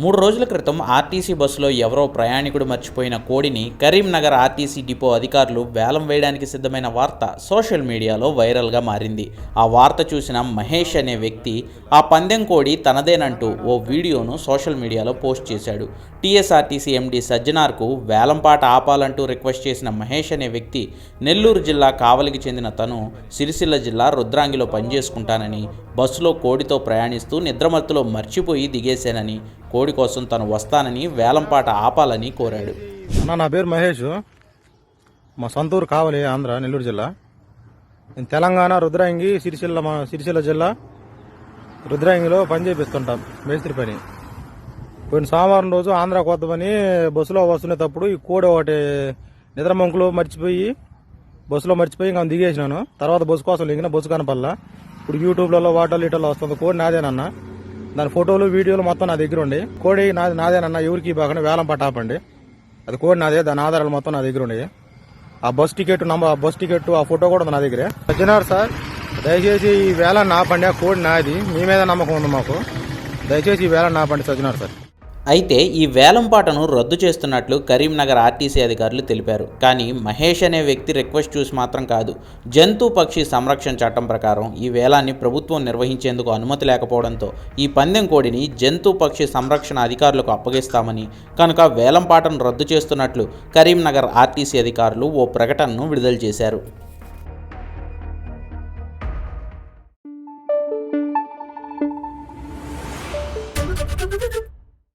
మూడు రోజుల క్రితం ఆర్టీసీ బస్సులో ఎవరో ప్రయాణికుడు మర్చిపోయిన కోడిని కరీంనగర్ ఆర్టీసీ డిపో అధికారులు వేలం వేయడానికి సిద్ధమైన వార్త సోషల్ మీడియాలో వైరల్గా మారింది. ఆ వార్త చూసిన మహేష్ అనే వ్యక్తి ఆ పందెం కోడి తనదేనంటూ ఓ వీడియోను సోషల్ మీడియాలో పోస్ట్ చేశాడు. టీఎస్ఆర్టీసీ ఎండీ సజ్జనార్కు వేలంపాట ఆపాలంటూ రిక్వెస్ట్ చేసిన మహేష్ అనే వ్యక్తి నెల్లూరు జిల్లా కావలికి చెందిన తను సిరిసిల్ల జిల్లా రుద్రాంగిలో పనిచేసుకుంటానని బస్సులో కోడితో ప్రయాణిస్తూ నిద్రమత్తులో మర్చిపోయి దిగేశానని కోడి కోసం తను వస్తానని వేలంపాట ఆపాలని కోరాడు. అన్న నా పేరు మహేష్. మా సొంత ఊరు కావలి ఆంధ్ర నెల్లూరు జిల్లా. నేను తెలంగాణ రుద్రాంగి సిరిసిల్ల మా సిరిసిల్ల జిల్లా. రుద్రాంగిలో పని చేపిస్తుంటాం మేస్త్రి పని. పోయిన సోమవారం రోజు ఆంధ్ర వద్దామని బస్సులో వస్తునేటప్పుడు ఈ కోడి ఒకటి నిద్రమంకులు మర్చిపోయి బస్సులో మర్చిపోయి ఇంకా దిగేసినాను. తర్వాత బస్సు కోసం లింగిన బస్సు కనపల్లా ఇప్పుడు యూట్యూబ్లలో వాటర్ లీటర్లో వస్తుంది. కోడి నాదేనన్నా. దాని ఫోటోలు వీడియోలు మొత్తం నా దగ్గర ఉండి. కోడి నాది నాదేనన్న ఎవరికి బాగానే వేలం పట్టాపండి అది కోడి నాదే దాని ఆధారాలు మొత్తం నా దగ్గర ఉన్నాయి ఆ బస్ టికెట్ నంబర్ ఆ బస్ టికెట్ ఆ ఫోటో కూడా ఉంది నా దగ్గరే. సజ్జనార్ సార్ దయచేసి ఈ వేళ నాపండి ఆ కోడి నాది. మీ మీద నమ్మకం ఉంది మాకు. దయచేసి ఈ వేళ నాపండి సజ్జనార్ సార్. అయితే ఈ వేలంపాటను రద్దు చేస్తున్నట్లు కరీంనగర్ ఆర్టీసీ అధికారులు తెలిపారు. కానీ మహేష్ అనే వ్యక్తి రిక్వెస్ట్ చూసి మాత్రం కాదు. జంతు పక్షి సంరక్షణ చట్టం ప్రకారం ఈ వేలాన్ని ప్రభుత్వం నిర్వహించేందుకు అనుమతి లేకపోవడంతో ఈ పందెం కోడిని జంతు పక్షి సంరక్షణ అధికారులకు అప్పగిస్తామని కనుక వేలంపాటను రద్దు చేస్తున్నట్లు కరీంనగర్ ఆర్టీసీ అధికారులు ఓ ప్రకటనను విడుదల చేశారు.